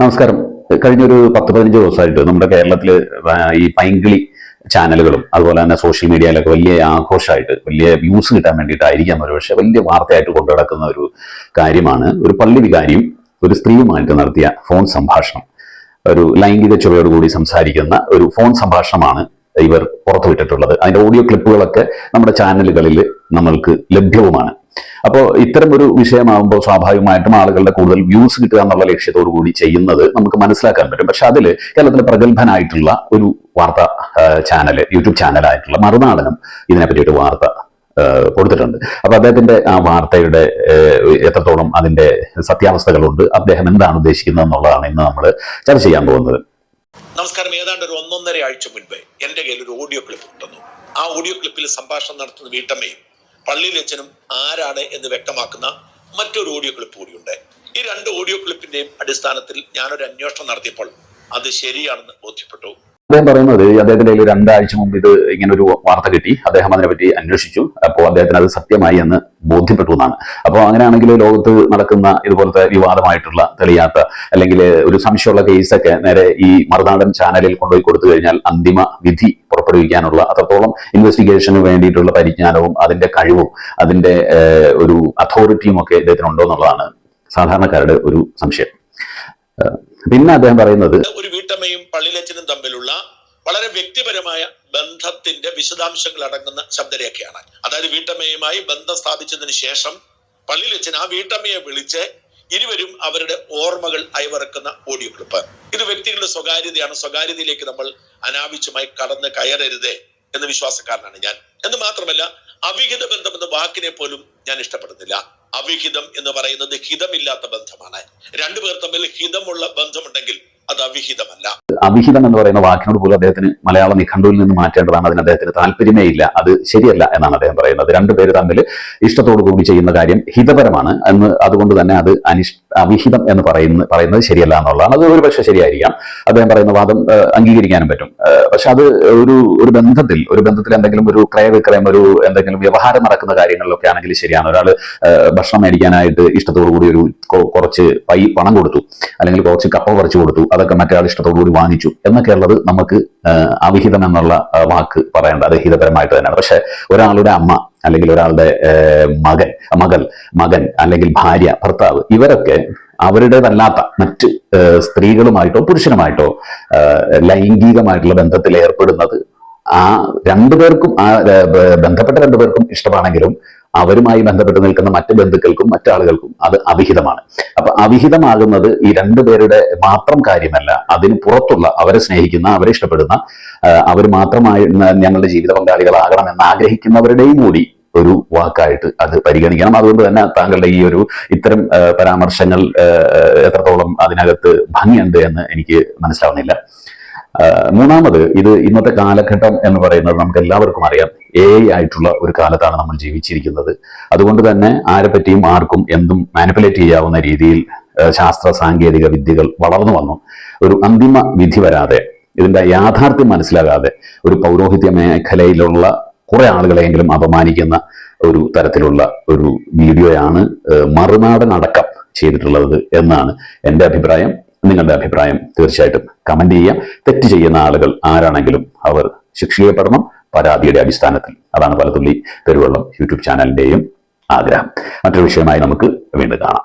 നമസ്കാരം. കഴിഞ്ഞൊരു പത്ത് പതിനഞ്ച് ദിവസമായിട്ട് നമ്മുടെ കേരളത്തിൽ ഈ പൈങ്കിളി ചാനലുകളും അതുപോലെ തന്നെ സോഷ്യൽ മീഡിയയിലൊക്കെ വലിയ ആഘോഷമായിട്ട് വലിയ വ്യൂസ് കിട്ടാൻ വേണ്ടിയിട്ടായിരിക്കാം ഒരു പക്ഷേ വലിയ വാർത്തയായിട്ട് കൊണ്ടു നടക്കുന്ന ഒരു കാര്യമാണ്. ഒരു പള്ളി വികാരിയും ഒരു സ്ത്രീയുമായിട്ട് നടത്തിയ ഫോൺ സംഭാഷണം. ഒരു ലൈംഗിക ചുവയോടുകൂടി സംസാരിക്കുന്ന ഒരു ഫോൺ സംഭാഷണമാണ് ഇവർ പുറത്തുവിട്ടിട്ടുള്ളത്. അതിന്റെ ഓഡിയോ ക്ലിപ്പുകളൊക്കെ നമ്മുടെ ചാനലുകളിൽ നമ്മൾക്ക് ലഭ്യവുമാണ്. അപ്പോൾ ഇത്തരം ഒരു വിഷയമാകുമ്പോൾ സ്വാഭാവികമായിട്ടും ആളുകളുടെ കൂടുതൽ വ്യൂസ് കിട്ടുക എന്നുള്ള ലക്ഷ്യത്തോടു കൂടി ചെയ്യുന്നത് നമുക്ക് മനസ്സിലാക്കാൻ പറ്റും. പക്ഷെ അതിൽ കേരളത്തിലെ പ്രഗത്ഭനായിട്ടുള്ള ഒരു വാർത്ത ചാനൽ യൂട്യൂബ് ചാനലായിട്ടുള്ള മറുനാടനം ഇതിനെ പറ്റിയിട്ട് വാർത്ത കൊടുത്തിട്ടുണ്ട്. അപ്പൊ അദ്ദേഹത്തിന്റെ ആ വാർത്തയുടെ എത്രത്തോളം അതിന്റെ സത്യാവസ്ഥകളുണ്ട് അദ്ദേഹം എന്താണ് ഉദ്ദേശിക്കുന്നത് എന്നുള്ളതാണ് ഇന്ന് നമ്മൾ ചർച്ച ചെയ്യാൻ പോകുന്നത്. നമസ്കാരം. ഏതാണ്ട് ഒരു ഒന്നൊന്നര ആഴ്ച മുൻപ് എന്റെ കയ്യിൽ ഒരു ഓഡിയോ ക്ലിപ്പ് ഉണ്ടെന്നു. ആ ഓഡിയോ ക്ലിപ്പിൽ സംഭാഷണം നടത്തുന്ന വീട്ടമ്മയും പള്ളിയിൽ അച്ഛനും ആരാണ് എന്ന് വ്യക്തമാക്കുന്ന മറ്റൊരു ഓഡിയോ ക്ലിപ്പ് കൂടിയുണ്ട്. ഈ രണ്ട് ഓഡിയോ ക്ലിപ്പിന്റെയും അടിസ്ഥാനത്തിൽ ഞാനൊരു അന്വേഷണം നടത്തിയപ്പോൾ അത് ശരിയാണെന്ന് ബോധ്യപ്പെട്ടു. അദ്ദേഹം പറയുന്നത് അദ്ദേഹത്തിന്റെ കയ്യിൽ രണ്ടാഴ്ച മുമ്പ് ഇത് ഇങ്ങനെ ഒരു വാർത്ത കിട്ടി. അദ്ദേഹം അതിനെപ്പറ്റി അന്വേഷിച്ചു. അപ്പോൾ അദ്ദേഹത്തിന് അത് സത്യമായി എന്ന് ബോധ്യപ്പെട്ടു എന്നാണ്. അപ്പോൾ അങ്ങനെയാണെങ്കിൽ ലോകത്ത് നടക്കുന്ന ഇതുപോലത്തെ വിവാദമായിട്ടുള്ള തെളിയാത്ത അല്ലെങ്കിൽ ഒരു സംശയമുള്ള കേസൊക്കെ നേരെ ഈ മറുനാടൻ ചാനലിൽ കൊണ്ടുപോയി കൊടുത്തു കഴിഞ്ഞാൽ അന്തിമ വിധി പുറപ്പെടുവിക്കാനുള്ള അത്രത്തോളം ഇൻവെസ്റ്റിഗേഷന് വേണ്ടിയിട്ടുള്ള പരിജ്ഞാനവും അതിന്റെ കഴിവും അതിന്റെ ഒരു അതോറിറ്റിയും ഒക്കെ ഇദ്ദേഹത്തിന് ഉണ്ടോ എന്നുള്ളതാണ് സാധാരണക്കാരുടെ ഒരു സംശയം. പിന്നെ അദ്ദേഹം പറയുന്നത് ഒരു വീട്ടമ്മയും പള്ളിയിലച്ചനും തമ്മിലുള്ള വളരെ വ്യക്തിപരമായ ബന്ധത്തിന്റെ വിശദാംശങ്ങൾ അടങ്ങുന്ന ശബ്ദരേഖയാണ്. അതായത് വീട്ടമ്മയുമായി ബന്ധം സ്ഥാപിച്ചതിന് ശേഷം പള്ളിയിലച്ചൻ ആ വീട്ടമ്മയെ വിളിച്ച് ഇരുവരും അവരുടെ ഓർമ്മകൾ അയവിറക്കുന്ന ഓഡിയോ ക്ലിപ്പ് ഇത് വ്യക്തികളുടെ സ്വകാര്യതയാണ്. സ്വകാര്യതയിലേക്ക് നമ്മൾ അനാവശ്യമായി കടന്ന് കയറരുതേ എന്ന വിശ്വാസക്കാരനാണ് ഞാൻ. എന്ന് മാത്രമല്ല അവിഹിത ബന്ധം എന്ന വാക്കിനെ പോലും ഞാൻ ഇഷ്ടപ്പെടുന്നില്ല. അവിഹിതം എന്ന് പറയുന്നത് ഹിതമില്ലാത്ത ബന്ധമാണ്. രണ്ടുപേർ തമ്മിൽ ഹിതമുള്ള ബന്ധമുണ്ടെങ്കിൽ അത് അവിഹിതമല്ല. അവിഹിതം എന്ന് പറയുന്ന വാക്കിനോട് പോലും അദ്ദേഹത്തിന് മലയാള നിഘണ്ടുവിൽ നിന്ന് മാറ്റേണ്ടതാണ്. അതിന് അദ്ദേഹത്തിന് താല്പര്യമേ ഇല്ല. അത് ശരിയല്ല എന്നാണ് അദ്ദേഹം പറയുന്നത്. രണ്ടുപേര് തമ്മിൽ ഇഷ്ടത്തോടു കൂടി ചെയ്യുന്ന കാര്യം ഹിതപരമാണ് എന്ന് അതുകൊണ്ട് തന്നെ അത് അനിഷ് അവിഹിതം എന്ന് പറയുന്ന പറയുന്നത് ശരിയല്ല എന്നുള്ളതാണ്. അത് ഒരു പക്ഷേ ശരിയായിരിക്കാം. അദ്ദേഹം പറയുന്ന വാദം അംഗീകരിക്കാനും പറ്റും. പക്ഷെ അത് ഒരു ഒരു ബന്ധത്തിൽ ഒരു ബന്ധത്തിൽ എന്തെങ്കിലും ഒരു ക്രയവിക്രയം ഒരു എന്തെങ്കിലും വ്യവഹാരം നടക്കുന്ന കാര്യങ്ങളിലൊക്കെ ആണെങ്കിൽ ശരിയാണ്. ഒരാൾ ഭക്ഷണം മേടിക്കാനായിട്ട് ഇഷ്ടത്തോടു കൂടി ഒരു കുറച്ച് പൈ പണം കൊടുത്തു. അല്ലെങ്കിൽ കുറച്ച് കപ്പ പറിച്ചു കൊടുത്തു. അതൊക്കെ മറ്റേ ഇഷ്ടത്തോടു കൂടി വാങ്ങിച്ചു. എന്നൊക്കെ ഉള്ളത് നമുക്ക് അവിഹിതം എന്നുള്ള വാക്ക് പറയേണ്ട അത് ഹിതപരമായിട്ട് തന്നെയാണ്. പക്ഷെ ഒരാളുടെ അമ്മ അല്ലെങ്കിൽ ഒരാളുടെ മകൻ മകൾ മകൻ അല്ലെങ്കിൽ ഭാര്യ ഭർത്താവ് ഇവരൊക്കെ അവരുടേതല്ലാത്ത മറ്റ് സ്ത്രീകളുമായിട്ടോ പുരുഷനുമായിട്ടോ ലൈംഗികമായിട്ടുള്ള ബന്ധത്തിൽ ഏർപ്പെടുന്നത് ആ രണ്ടുപേർക്കും ആ ബന്ധപ്പെട്ട രണ്ടുപേർക്കും ഇഷ്ടമാണെങ്കിലും അവരുമായി ബന്ധപ്പെട്ട് നിൽക്കുന്ന മറ്റ് ബന്ധുക്കൾക്കും മറ്റാളുകൾക്കും അത് അവിഹിതമാണ്. അപ്പൊ അവിഹിതമാകുന്നത് ഈ രണ്ടുപേരുടെ മാത്രം കാര്യമല്ല അതിന് പുറത്തുള്ള അവരെ സ്നേഹിക്കുന്ന അവരെ ഇഷ്ടപ്പെടുന്ന അവർ മാത്രമായി ഞങ്ങളുടെ ജീവിത പങ്കാളികളാകണം എന്ന് ആഗ്രഹിക്കുന്നവരുടെയും കൂടി ഒരു വാക്കായിട്ട് അത് പരിഗണിക്കണം. അതുകൊണ്ട് തന്നെ താങ്കളുടെ ഈ ഒരു ഇത്തരം പരാമർശങ്ങൾ എത്രത്തോളം അതിനകത്ത് ഭംഗിയുണ്ട് എന്ന് എനിക്ക് മനസ്സിലാവുന്നില്ല. മൂന്നാമത് ഇത് ഇന്നത്തെ കാലഘട്ടം എന്ന് പറയുന്നത് നമുക്ക് എല്ലാവർക്കും അറിയാം. എ ആയിട്ടുള്ള ഒരു കാലത്താണ് നമ്മൾ ജീവിച്ചിരിക്കുന്നത്. അതുകൊണ്ട് തന്നെ ആരെ പറ്റിയും ആർക്കും എന്തും മാനിപ്പുലേറ്റ് ചെയ്യാവുന്ന രീതിയിൽ ശാസ്ത്ര സാങ്കേതിക വിദ്യകൾ വളർന്നു വന്നു. ഒരു അന്തിമ വിധി വരാതെ ഇതിന്റെ യാഥാർത്ഥ്യം മനസ്സിലാകാതെ ഒരു പൗരോഹിത്യ മേഖലയിലുള്ള കുറെ ആളുകളെങ്കിലും അപമാനിക്കുന്ന ഒരു തരത്തിലുള്ള ഒരു വീഡിയോയാണ് മറുനാടൻ അടക്കം ചെയ്തിട്ടുള്ളത് എന്നാണ് എന്റെ അഭിപ്രായം. നിങ്ങളുടെ അഭിപ്രായം തീർച്ചയായിട്ടും കമന്റ് ചെയ്യാം തെറ്റ് ചെയ്യുന്ന ആളുകൾ ആരാണെങ്കിലും അവർ ശിക്ഷിക്കപ്പെടണം പരാതിയുടെ അടിസ്ഥാനത്തിൽ അതാണ് പലതുള്ളി പെരുവെള്ളം യൂട്യൂബ് ചാനലിന്റെയും ആഗ്രഹം. മറ്റൊരു വിഷയമായി നമുക്ക് വീണ്ടും കാണാം.